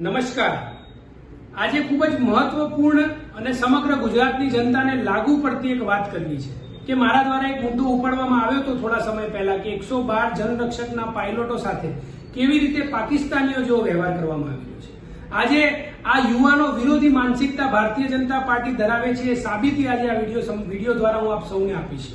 નમસ્કાર. આજે ખૂબ જ મહત્વપૂર્ણ અને સમગ્ર ગુજરાતની જનતાને લાગુ પડતી એક વાત કરવી છે કે મારા દ્વારા એક મુદ્દો ઉપાડવામાં આવ્યો હતો થોડા સમય પહેલા કે એકસો બાર જનરક્ષકના પાયલોટો સાથે કેવી રીતે પાકિસ્તાનીઓ જેવો વ્યવહાર કરવામાં આવ્યો છે. આજે આ યુવાનો વિરોધી માનસિકતા ભારતીય જનતા પાર્ટી ધરાવે છે એ સાબિતી આજે આ વીડિયો વીડિયો દ્વારા હું આપ સૌને આપીશ.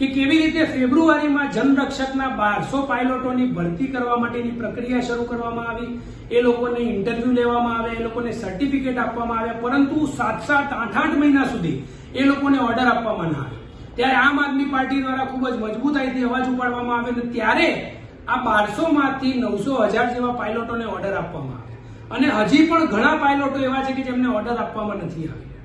કે કેવી રીતે ફેબ્રુઆરીમાં જનરક્ષકના બારસો પાયલોટોની ભરતી કરવા માટેની પ્રક્રિયા શરૂ કરવામાં આવી? એ લોકોને ઇન્ટરવ્યુ લેવામાં આવે, એ લોકોને સર્ટિફિકેટ આપવામાં આવે, પરંતુ સાત સાત આઠ આઠ મહિના સુધી એ લોકોને ઓર્ડર આપવામાં ના આવે. ત્યારે આમ આદમી પાર્ટી દ્વારા ખૂબ જ મજબૂતાઈથી અવાજ ઉપાડવામાં આવે અને ત્યારે આ બારસો માંથી નવસો હજાર જેવા પાયલોટોને ઓર્ડર આપવામાં આવે. અને હજી પણ ઘણા પાયલોટો એવા છે કે જેમને ઓર્ડર આપવામાં નથી આવ્યા.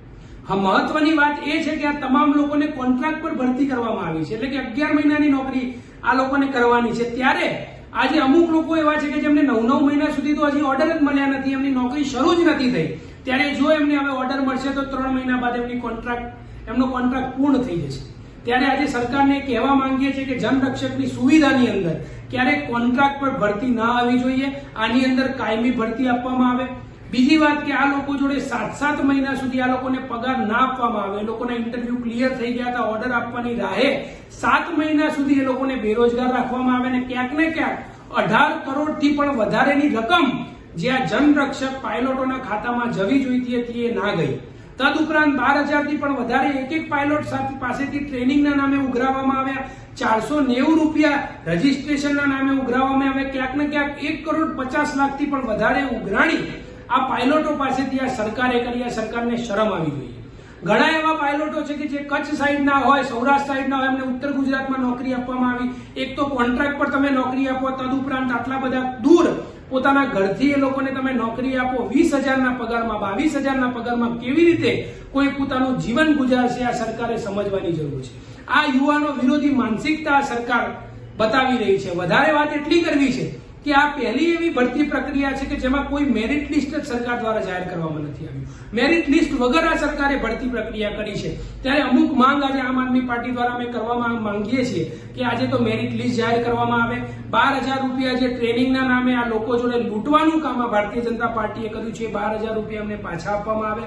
હા, મહત્વની વાત એ છે કે આ તમામ લોકોને કોન્ટ્રાક્ટ પર ભરતી કરવામાં આવી છે. એટલે કે અગિયાર મહિનાની નોકરી આ લોકોને કરવાની છે. ત્યારે આજે અમુક લોકો એવા છે કે જેમને નવ નવ મહિના સુધી તો હજી ઓર્ડર જ મળ્યા નથી, એમની નોકરી શરૂ જ નથી થઈ. ત્યારે જો એમને હવે ઓર્ડર મળશે તો ત્રણ મહિના બાદ એમની કોન્ટ્રાક્ટ એમનો કોન્ટ્રાક્ટ પૂર્ણ થઈ જશે. ત્યારે આજે સરકારને કહેવા માંગીએ છીએ કે જનરક્ષકની સુવિધાની અંદર ક્યારેક કોન્ટ્રાક્ટ પર ભરતી ના આવી જોઈએ. આની અંદર કાયમી ભરતી આપવામાં આવે. બીજી વાત કે આ લોકો જોડે સાત સાત મહિના સુધી આ લોકોને પગાર ના આપવામાં આવે, એ લોકોના ઇન્ટરવ્યુ ક્લિયર થઈ ગયા હતા ઓર્ડર આપવાની રાહે સાત મહિના સુધી એ લોકોને બેરોજગાર રાખવામાં આવે ને ક્યાંક ને ક્યાંક અઢાર કરોડથી પણ વધારેની રકમ જે આ જનરક્ષક પાયલોટોના ખાતામાં જવી જોઈતી હતી એ ના ગઈ. તદુપરાંત બાર હજારથી પણ વધારે એક એક પાયલોટ સાથે પાસેથી ટ્રેનિંગના નામે ઉઘરાવવામાં આવ્યા. ચારસો નેવું રૂપિયા રજીસ્ટ્રેશનના નામે ઉઘરાવવામાં આવ્યા. ક્યાંક ને ક્યાંક એક કરોડ પચાસ લાખથી પણ વધારે ઉઘરાણી આ પાયલોટો પાસેથી આ સરકારે કરી, આ સરકારને શરમ આવી જોઈએ. ઘણા એવા પાયલોટો છે કે જે કચ્છ સાઈડના હોય, સૌરાષ્ટ્ર સાઈડના હોય, એમને ઉત્તર ગુજરાતમાં નોકરી આપવામાં આવી. એક તો કોન્ટ્રાક્ટ પર તમે નોકરી આપો, તદુપરાંત આટલા બધા દૂર પોતાના ઘરથી એ લોકોને તમે નોકરી આપો. વીસ હજારના પગારમાં, બાવીસ હજારના પગારમાં કેવી રીતે કોઈ પોતાનું જીવન ગુજારશે, આ સરકારે સમજવાની જરૂર છે. આ યુવાનો વિરોધી માનસિકતા સરકાર બતાવી રહી છે. વધારે વાત એટલી કરવી છે કે આ પહેલી એવી ભરતી પ્રક્રિયા છે કે જેમાં કોઈ મેરિટ લિસ્ટ જ સરકાર દ્વારા જાહેર કરવામાં નથી આવ્યું. મેરિટ લિસ્ટ વગર આ સરકારે ભરતી પ્રક્રિયા કરી છે. ત્યારે અમુક માંગ આજે આમ આદમી પાર્ટી દ્વારા અમે કરવામાં માંગીએ છીએ કે આજે તો મેરિટ લિસ્ટ જાહેર કરવામાં આવે. બાર હજાર રૂપિયા જે ટ્રેનિંગના નામે આ લોકો જોડે લૂંટવાનું કામ આ ભારતીય જનતા પાર્ટીએ કર્યું છે બાર હજાર રૂપિયા અમને પાછા આપવામાં આવે.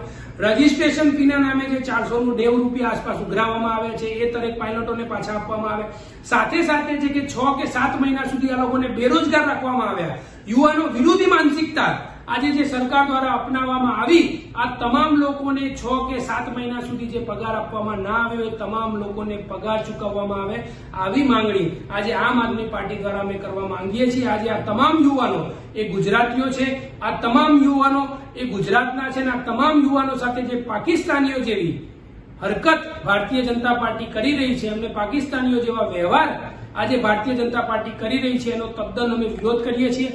રજીસ્ટ્રેશન ફીના નામે જે ચારસો નું નેવું રૂપિયા આસપાસ ઉઘરાવવામાં આવે છે, એ દરેક પાયલોટોને પાછા આપવામાં આવે. સાથે સાથે છે કે છ કે સાત મહિના સુધી આ લોકોને બેરોજગાર રાખવામાં આવ્યા. યુવાનો વિરોધી માનસિકતા આજે જે સરકાર દ્વારા અપનાવવામાં આવી, આ તમામ લોકોને છ કે સાત મહિના સુધી જે પગાર આપવામાં ના આવ્યો એ તમામ લોકોને પગાર ચૂકવવામાં આવે આવી માંગણી આજે આમ આદમી પાર્ટી દ્વારા અમે કરવા માંગીએ છીએ. આજે આ તમામ યુવાનો, એ ગુજરાતીઓ છે, આ તમામ યુવાનો એ ગુજરાતના છે અને આ તમામ યુવાનો સાથે જે પાકિસ્તાનીઓ જેવી હરકત ભારતીય જનતા પાર્ટી કરી રહી છે. એમને પાકિસ્તાનીઓ જેવા વ્યવહાર આજે ભારતીય જનતા પાર્ટી કરી રહી છે. એનો તદ્દન અમે વિરોધ કરીએ છીએ.